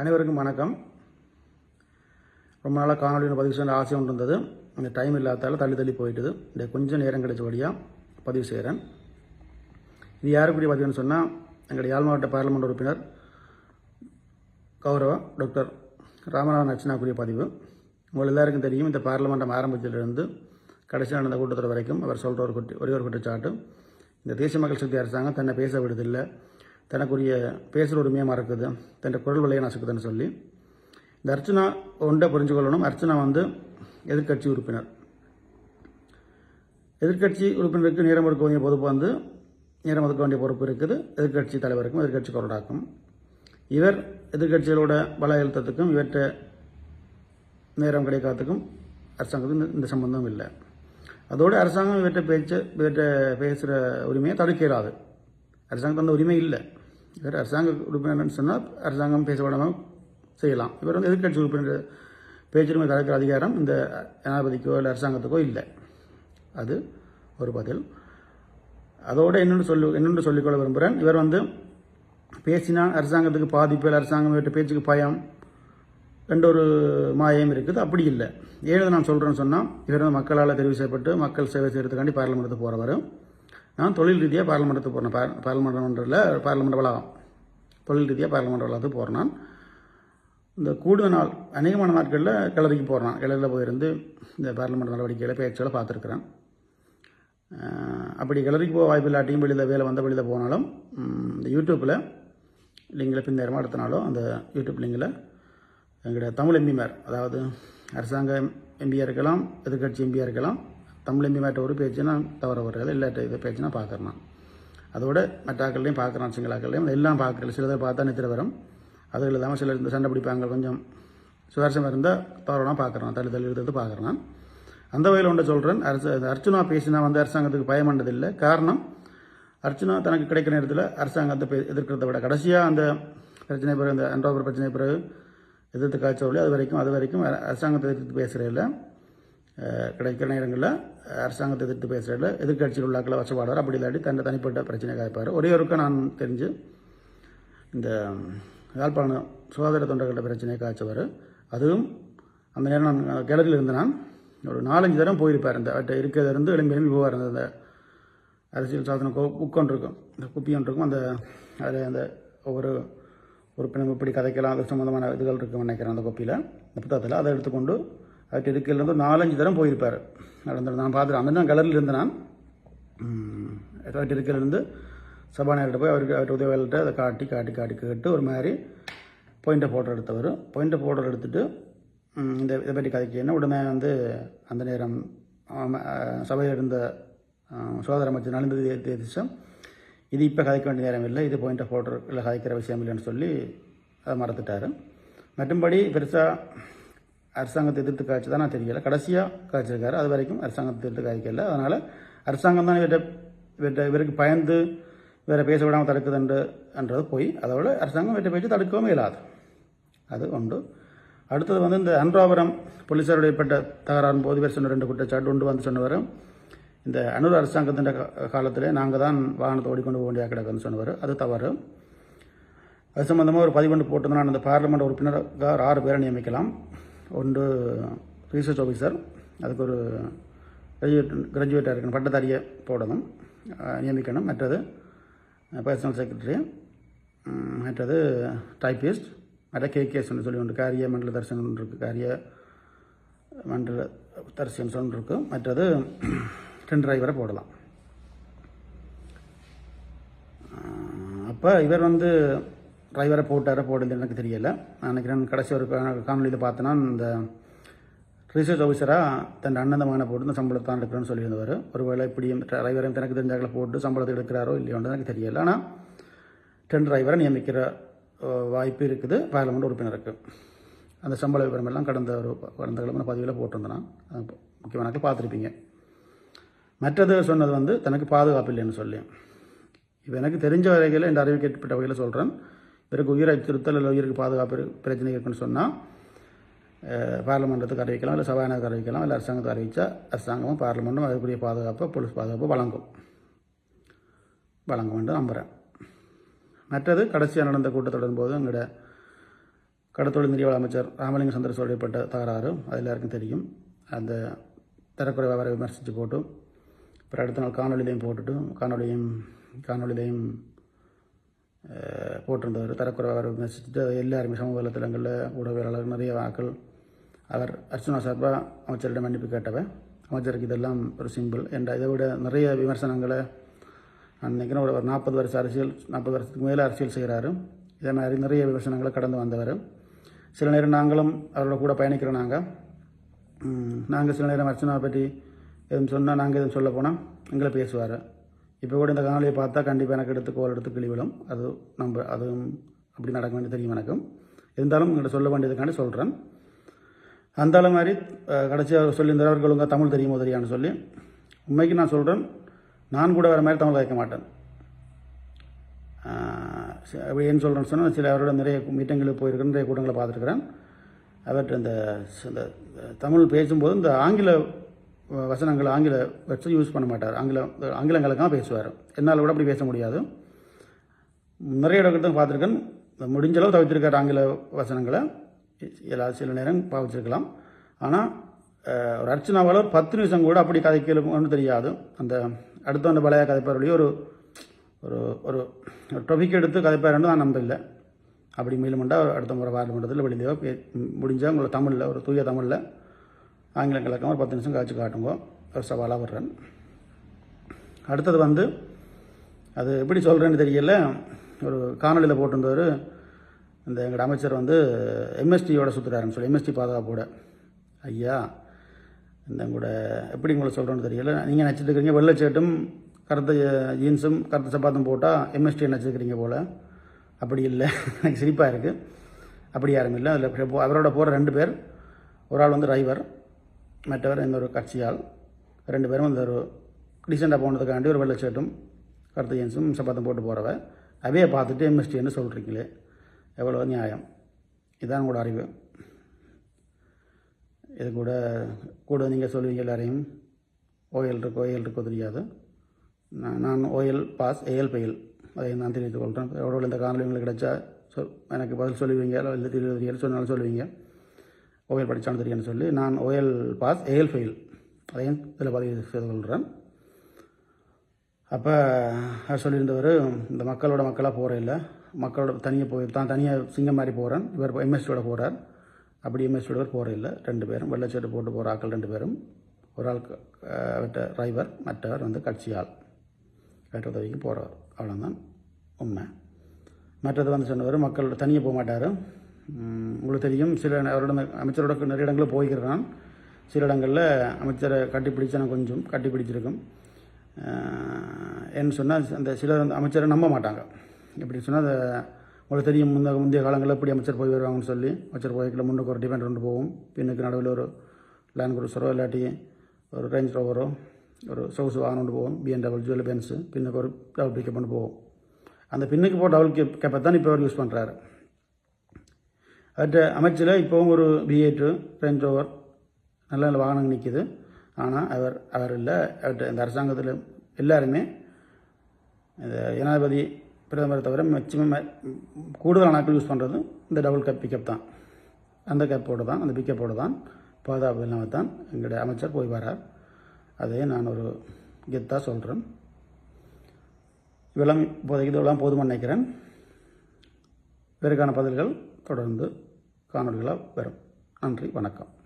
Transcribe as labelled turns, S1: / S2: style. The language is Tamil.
S1: அனைவருக்கும் வணக்கம். ரொம்ப நாளாக காணொலியில் பதிவு செய்ய ஆசை ஒன்று இருந்தது. அந்த டைம் இல்லாதால தள்ளி தள்ளி போயிட்டுது. இந்த கொஞ்சம் நேரம் கிடைச்ச வழியாக பதிவு செய்கிறேன் இது யாருக்குரிய பதிவுன்னு சொன்னால் எங்களுடைய யாழ் மாவட்ட பார்லிமெண்ட் உறுப்பினர் கௌரவ டாக்டர் ராமநாதன் அர்ச்சனாக்குரிய பதிவு. உங்கள் எல்லாருக்கும் தெரியும் இந்த பார்லிமெண்டம் ஆரம்பித்ததிலிருந்து கடைசி நடந்த கூட்டத்தொடர் வரைக்கும் அவர் சொல்கிற ஒரு குட்டி ஒரே ஒரு குற்றச்சாட்டு. இந்த தேசிய மக்கள் சக்தி அரசாங்கம் தன்னை பேச விடுதில்லை. தனக்குரிய பேசுகிற உரிமையாக மறக்குது தன் குரல் விலையை நசுக்குதுன்னு சொல்லி இந்த அர்ச்சனா ஒன்றை புரிஞ்சு கொள்ளணும். அர்ச்சனா வந்து எதிர்க்கட்சி உறுப்பினர். எதிர்க்கட்சி உறுப்பினருக்கு நேரம் ஒதுக்க வேண்டிய பொறுப்பு வந்து நேரம் ஒதுக்க வேண்டிய பொறுப்பு இருக்குது. எதிர்க்கட்சி தலைவருக்கும் எதிர்க்கட்சி கொறடாக்கும். இவர் எதிர்க்கட்சிகளோட பல எழுத்தத்துக்கும் இவற்றை நேரம் கிடைக்காததுக்கும் அரசாங்கத்துக்கு இந்த- இந்த சம்பந்தம் இல்லை. அதோடு அரசாங்கம் இவற்றை பேச்சு இவற்றை பேசுகிற உரிமையை தடுக்கிறாது. அரசாங்கத்துக்கு அந்த உரிமை இல்லை. இவர் அரசாங்க உறுப்பினர்னு சொன்னால் அரசாங்கம் பேசப்படாமல் செய்யலாம். இவர் வந்து எதிர்க்கட்சி உறுப்பினர் பேச்சுரிமை தடுக்கிற அதிகாரம் இந்த ஜனாதிபதிக்கோ இல்லை அரசாங்கத்துக்கோ இல்லை. அது ஒரு பதில். அதோடு என்னென்னு சொல்லி இன்னொன்று சொல்லிக்கொள்ள விரும்புகிறேன் இவர் வந்து பேசினால் அரசாங்கத்துக்கு பாதிப்பு இல்லை அரசாங்கம் இவற்றை பேச்சுக்கு பயம் என்ற ஒரு மாயம் இருக்குது. அப்படி இல்லை. ஏழு நான் சொல்கிறேன்னு சொன்னால் இவர் வந்து மக்களால் தெரிவு செய்யப்பட்டு மக்கள் சேவை செய்கிறதுக்காண்டி பார்லிமெண்ட்டுக்கு போகிறவர் நான் தொழில் ரீதியாக பார்லிமெண்ட்டுக்கு போகிறேன் பார் பார்லிமெண்ட்டில் பார்லிமெண்ட் வளாகம். தொழில் ரீதியாக பார்லிமெண்ட் வளாகத்துக்கு போகிறேன் நான். இந்த கூடுதல் நாள் அநேகமான நாட்களில் கிளறிக்கு போகிறேன் கிளறியில் போயிருந்து இந்த பார்லிமெண்ட் நடவடிக்கைகளை பேச்சுகளை பார்த்துருக்குறேன். அப்படி கிளறிக்கு போக வாய்ப்பு இல்லாட்டியும் வெளியில் வேலை வந்த வெளியில் போனாலும் இந்த யூடியூப்பில் லிங்கில் பின்னேரமாக அடுத்த அந்த யூடியூப் லிங்கில் எங்களுடைய தமிழ் எம்பிமார் அதாவது அரசாங்க எம்பியாக இருக்கலாம் எதிர்க்கட்சி எம்பியாக இருக்கலாம் தமிழ் மேட்ட ஒரு பேச்சு நான் தவற வர்றது இல்லாட்ட இதை பேச்சு நான் பார்க்குறேன் அதோட மற்ற பார்க்குறான் சிங்களாக்கள்லையும். எல்லாம் பார்க்குறேன் சிலதை பார்த்தா நித்திர வரும். அது இல்லாமல் சிலர் இந்த சண்டை பிடிப்பாங்க கொஞ்சம் சுவாரஸ்யமாக இருந்தால் தவறாக பார்க்குறான் தள்ளி தள்ளி எடுத்து பார்க்குறான் அந்த வகையில் ஒன்றை சொல்கிறேன் அரசு அர்ச்சனா அர்ச்சுனா பேசினா வந்து அரசாங்கத்துக்கு பயமண்டதில்லை காரணம் அர்ச்சுனா தனக்கு கிடைக்கிற நேரத்தில் அரசாங்கத்தை பே- எதிர்க்கிறத விட கடைசியாக அந்த பிரச்சனை பிறகு இந்த அன்றாபுர பிரச்சனை பிறகு எதிர்த்து காய்ச்சவர்களே அது வரைக்கும் அது வரைக்கும் அரசாங்கத்தை எதிர்த்து பேசுகிறதில்ல கிடைக்கிற நேரங்களில் அரசாங்கத்தை எதிர்த்து பேசுகிறதில்ல எதிர்கட்சியில் உள்ளாக்களை வசப்பாடுவார். அப்படி இல்லாட்டி தன்னை தனிப்பட்ட பிரச்சனை காய்ப்பார் ஒரே ஒருக்க நான் தெரிஞ்சு இந்த யாழ்ப்பாணம் சுகாதார தொண்டர்கள பிரச்சனையை காய்ச்சவர். அதுவும் அந்த நேரம் நான் கிணறில் இருந்த நான் ஒரு நாலஞ்சு தரம் போயிருப்பார். இந்த அவர்கிட்ட இருக்கிறதிலிருந்து எழும்பி எழும்பி போவார் அந்த அந்த அரசியல் சாதனம் புக் இருக்கும். இந்த குப்பி ஒன்று இருக்கும். அந்த அதில் அந்த ஒவ்வொரு உறுப்பினர் இப்படி கதைக்கலாம். அது சம்மந்தமான இதுகள் இருக்கும். நினைக்கிறேன் அந்த குப்பியில். அந்த புத்தகத்தில். அதை எடுத்துக்கொண்டு அது இருக்கையிலேருந்து நாலஞ்சு தரம் போயிருப்பார். நடந்து நான் பார்த்துட்டு அந்த நான் கலரில் இருந்த நான் அவர்கிட்ட இருக்கையிலேருந்து சபாநாயகர்கிட்ட போய் அவருக்கு அவர்கிட்ட உதவியாளர்கிட்ட அதை காட்டி காட்டி காட்டி கேட்டு ஒரு மாதிரி பாயிண்டை ஃபோட்டோ எடுத்தவர். பாயிண்டை ஃபோட்டோ எடுத்துகிட்டு இந்த இதை பற்றி கதைக்கணும் உடனே வந்து அந்த நேரம் சபையில் இருந்த சுகாதார அமைச்சர் நலிந்தது தேதிசம் இது இப்போ கதைக்க வேண்டிய நேரம் இல்லை. இது பாயிண்ட்டை ஃபோட்டோ இல்லை கதைக்கிற விஷயம் இல்லைன்னு சொல்லி அதை மறந்துட்டார். மற்றும்படி பெருசாக அரசாங்கத்தை எதிர்த்து காய்ச்சி தான் நான் தெரியல. கடைசியாக காய்ச்சிருக்காரு. அது வரைக்கும் அரசாங்கத்தை எதிர்த்து காய்க்கல. அதனால் அரசாங்கம் தான் இவர்கிட்ட இவர்கிட்ட இவருக்கு பயந்து வேற பேச விடாமல் தடுக்குதுன்றது என்றது போய் அதோட அரசாங்கம் இவற்றை பேச்சு தடுக்கவும் இல்லாது அது உண்டு அடுத்தது வந்து இந்த அன்றாபுரம் போலீசாருடைய ஏற்பட்ட தகராறின் போது பேர் சொன்ன ரெண்டு குற்றச்சாட்டு உண்டு வந்து சொன்னவர். இந்த அனுர் அரசாங்கத்தின் காலத்தில் நாங்கள் தான் வாகனத்தை ஓடிக்கொண்டு போக வேண்டிய கிடக்குன்னு சொன்னவர். அது தவறு. அது சம்பந்தமாக ஒரு பதிவொன்று போட்டு நான் அந்த பார்லிமெண்ட் உறுப்பினராக ஆறு பேரை நியமிக்கலாம். ஒன்று ரீசர்ச் ஆஃபீஸர் அதுக்கு ஒரு கிராஜுவேட் கிராஜுவேட்டாக இருக்கணும். பட்டதாரியை போடணும் நியமிக்கணும். மற்றது பர்சனல் செக்ரட்டரி மற்றது டைப்பிஸ்ட் மற்ற கேகேஎஸ்ன்னு சொல்லி ஒன்று காரிய மண்டல தரிசனம் ஒன்று இருக்குது காரிய மண்டல தரிசனம் ஒன்று இருக்குது மற்றது டென் டிரைவரை போடலாம். அப்போ இவர் வந்து டிரைவரை போட்டாரோ போடல எனக்கு தெரியலை. நான் நினைக்கிறேன் கடைசி ஒரு கா- பார்த்தேன்னா இந்த ரிசர்ச் ஆஃபீஸராக தன் அண்ணன் மகனை போட்டு இந்த சம்பளத்தான் எடுக்கிறேன்னு சொல்லியிருந்தவர். ஒருவேளை இப்படியும் டிரைவரையும் தனக்கு தெரிஞ்சாக்களை போட்டு சம்பளத்தை எடுக்கிறாரோ இல்லையோன்னு எனக்கு தெரியல. ஆனால் டென் டிரைவரை நியமிக்கிற வாய்ப்பு இருக்குது. பார்லமெண்ட் உறுப்பினருக்கு அந்த சம்பள விவரமெல்லாம் கடந்த ஒரு கடந்த கிழமை பதிவில் போட்டிருந்தேன். நான் முக்கியமான பார்த்துருப்பீங்க. மற்றது சொன்னது வந்து தனக்கு பாதுகாப்பு இல்லைன்னு சொல்லி. இப்போ எனக்கு தெரிஞ்ச வகையில் இந்த அறிவிக்கப்பட்ட வகையில் சொல்கிறேன் பிறகு உயிர் அச்சுறுத்தல் இல்லை உயிருக்கு பாதுகாப்பு பிரச்சனை இருக்குன்னு சொன்னால் பார்லிமெண்ட்டுக்கு அறிவிக்கலாம் இல்லை சபாநாயகருக்கு அறிவிக்கலாம் இல்லை அரசாங்கத்தை அறிவித்தா அரசாங்கமும் பார்லிமெண்ட்டும் அதுக்குரிய பாதுகாப்பை போலீஸ் பாதுகாப்பு வழங்கும். வழங்கும் என்று நம்புகிறேன் மற்றது கடைசியாக நடந்த கூட்டத்தொடரும் போது எங்களோட கடத்தொழில் நிதிவள அமைச்சர் ராமலிங்க சந்திர ஏற்பட்ட தகராறு அது எல்லாருக்கும் தெரியும். அந்த தரக்குறைவாக விவரம் விமர்சித்து போட்டு அப்புறம் அடுத்த நாள் காணொலியிலையும் போட்டுட்டு காணொலியும் காணொலியிலையும் போட்டிருந்தவர் தரக்குறை விவரம் விமர்சிச்சுட்டு எல்லாருமே சமூக வலைத்தளங்களில் ஊடகவியலாளர் நிறைய வாக்கள் அவர் அர்ச்சனா சார்பாக அமைச்சரிடம் மன்னிப்பு கேட்டவன். அமைச்சருக்கு இதெல்லாம் ஒரு சிம்பிள் என்ற இதை விட நிறைய விமர்சனங்களை நான் நினைக்கிறேன் ஒரு ஒரு நாற்பது வருஷம் அரசியல் நாற்பது வருஷத்துக்கு மேலே அரசியல் செய்கிறாரு இதே மாதிரி நிறைய விமர்சனங்களை கடந்து வந்தவர். சில நேரம் நாங்களும் அவரோட கூட பயணிக்கிறோம் நாங்கள் நாங்கள் சில நேரம் அர்ச்சனாவை பற்றி எதுவும் சொன்னால் நாங்கள் எதுவும் சொல்ல போனால் எங்களை பேசுவார். இப்போ கூட இந்த காணொலியை பார்த்தா கண்டிப்பாக எனக்கு எடுத்து கோல் எடுத்து கிளிவிடும் அது நம்ம அதுவும் அப்படி நடக்க வேண்டியது தெரியும் எனக்கும். இருந்தாலும் உங்கள்கிட்ட சொல்ல வேண்டியதுக்காண்டி சொல்கிறேன் அந்த அளவு மாதிரி கடைசியாக சொல்லியிருந்தார் அவர்கள் உங்கள் தமிழ் தெரியுமோ தெரியான்னு சொல்லி. உண்மைக்கு நான் சொல்கிறேன் நான் கூட வேறு மாதிரி தமிழ் கேட்க மாட்டேன். ஆஹ் அப்படி சொல்கிறேன்னு சொன்னால் சில அவரோட நிறைய மீட்டிங்களுக்கு போயிருக்கிறேன் நிறைய கூட்டங்களை பார்த்துருக்குறேன். அவர்கிட்ட இந்த தமிழ் பேசும்போது இந்த ஆங்கில வசனங்கள் ஆங்கில வச்சு யூஸ் பண்ண மாட்டார். ஆங்கில ஆங்கிலங்களுக்காக பேசுவார். என்னால் கூட அப்படி பேச முடியாது. நிறைய இடத்துல பார்த்துருக்கேன். முடிஞ்ச அளவு தவிர்த்திருக்கார் ஆங்கில வசனங்களை. எல்லா சில நேரம் பாவிச்சிருக்கலாம். ஆனால் ஒரு அர்ச்சனாவால் ஒரு பத்து நிமிஷம் கூட அப்படி கதைக்கலும்னு தெரியாது. அந்த அடுத்த அந்த பழைய கதைப்பாருடைய ஒரு ஒரு ஒரு டொபிக் எடுத்து கதைப்பாருன்னு நான் நம்பல அப்படி மேலுமெண்டா அடுத்த முறை பாராளுமன்றத்தில் வெளியிலேயோ பே முடிஞ்சால் உங்களை தமிழில் ஒரு தூய தமிழில் ஆங்கிலம் கலக்காமல் ஒரு பத்து நிமிஷம் காய்ச்சி காட்டுங்க. ஒரு சவாலாக வர்றேன். அடுத்தது வந்து அது எப்படி சொல்கிறேன்னு தெரியல. ஒரு காணொலியில் போட்டிருந்தவர் இந்த எங்களோட அமைச்சர் வந்து எம்எஸ்டியோட சுற்றுறாருன்னு சொல்லி எம்எஸ்டி பாதுகாப்போட. ஐயா இந்த கூட எப்படி உங்களை சொல்கிறோன்னு தெரியல. நீங்கள் நினச்சிட்டு இருக்கிறீங்க வெள்ளை கருத்த ஜீன்ஸும் கருத்த சப்பாத்தும் போட்டால் எம்எஸ்டி நினச்சிருக்கிறீங்க போல். அப்படி இல்லை. எனக்கு சிரிப்பாக இருக்குது அப்படி யாரும் இல்லை. அதில் அவரோட போகிற ரெண்டு பேர். ஒரு ஆள் வந்து டிரைவர் மற்றவர் ஒரு கட்சியால் ரெண்டு பேரும் இந்த ஒரு டீசெண்டாக போனதுக்காண்டி ஒரு வெள்ளை ஷர்ட்டும் கருத்த ஜீன்ஸும் சப்பாத்தும் போட்டு போகிறவ அவையை பார்த்துட்டு எம்எஸ்டின்னு சொல்கிறீங்களே எவ்வளோ நியாயம்? இதான் கூட அறிவு. இது கூட கூட நீங்கள் சொல்லுவீங்க எல்லாரையும் ஓஎல் இருக்கோ ஏஎல் இருக்கோ தெரியாது. நான் நான் ஓஎல் பாஸ் ஏஎல் பெயல் அதை நான் தெரிவித்துக் கொள்கிறேன் எவ்வளோ இந்த காணொலி உங்களுக்கு கிடைச்சா சொல் எனக்கு பதில் சொல்லுவீங்க இல்லை தெரியாது தெரியாது சொன்னாலும் சொல்லுவீங்க. ஓஎல் படித்தாலும் தெரியும்னு சொல்லி நான் ஓஎல் பாஸ் ஏஎல் ஃபெயில் அதையும் இதில் பதிவு செய்து கொள்கிறேன் அப்போ அவர் சொல்லியிருந்தவர் இந்த மக்களோட மக்களாக போகிற இல்லை. மக்களோட தனியாக போய் தான் தனியாக சிங்கம் மாதிரி போகிறேன் இவர் எம்எஸ்டியோட போகிறார் அப்படி எம்எஸ்டியோட போகிற இல்லை. ரெண்டு பேரும். வெள்ளச்சேட்டு போட்டு போகிற ஆட்கள் ரெண்டு பேரும். ஒரு ஆள் அவர்கிட்ட டிரைவர் மற்றவர் வந்து கட்சி ஆள் உதவிக்கு போகிறார் அவ்வளோதான் உண்மை. மற்றது வந்து சொன்னவர் மக்களோட தனியாக போக மாட்டார். உங்களுக்கு தெரியும் சில அவரோட அமைச்சரோட நிறைய இடங்களில் போய்க்கிறான். சில இடங்களில் அமைச்சரை கட்டி பிடிச்சா கொஞ்சம் கட்டி பிடிச்சிருக்கும் என்ன சொன்னால் அந்த சிலர் அந்த அமைச்சரை நம்ப மாட்டாங்க. எப்படி சொன்னால் அந்த உங்களுக்கு தெரியும் முந்த முந்தைய காலங்களில் எப்படி அமைச்சர் போய் வருவாங்கன்னு சொல்லி அமைச்சர் போய்க்கில் முன்னுக்கு ஒரு டிபெண்ட் ரெண்டு போகும். பின்னுக்கு நடுவில் ஒரு லேண்ட் குரூசரோ இல்லாட்டி ஒரு ரேஞ்ச் ரோவரோ ஒரு சொகுசு வாகனம் கொண்டு போவோம் பிஎன்டபிள்யூ இல்லை பென்ஸு பின்னுக்கு ஒரு டபுள் பிக்கப் கொண்டு போவோம் அந்த பின்னுக்கு போகிற டபுள் கேப் கேப்பை தான் இப்போ அவர் யூஸ் பண்ணுறாரு அவர்கிட்ட அமைச்சில் இப்போவும் ஒரு பிஎட்டு ரேஞ்ச் ரோவர் நல்ல நல்ல வாகனங்கள் நிற்கிது ஆனால் அவர் அவர் இல்லை. அவர்கிட்ட இந்த அரசாங்கத்தில் எல்லாருமே இந்த ஜனாதிபதி பிரதமரை தவிர மேக்சிமம் கூடுதல் நாட்கள் யூஸ் பண்ணுறது இந்த டபுள் கப் பிக்கப் தான். அந்த கப்போடு தான் அந்த பிக்கப்போடு தான் பாதுகாப்பு இல்லாமல் தான் எங்களுடைய அமைச்சர் போய் வரார் அதே நான் ஒரு கெத்தாக சொல்கிறேன் இவெல்லாம் இப்போதைக்கு இதெல்லாம் போதுமான்னு நினைக்கிறேன். இதற்கான பதில்கள் தொடர்ந்து காணொலிகளாக வரும். நன்றி வணக்கம்.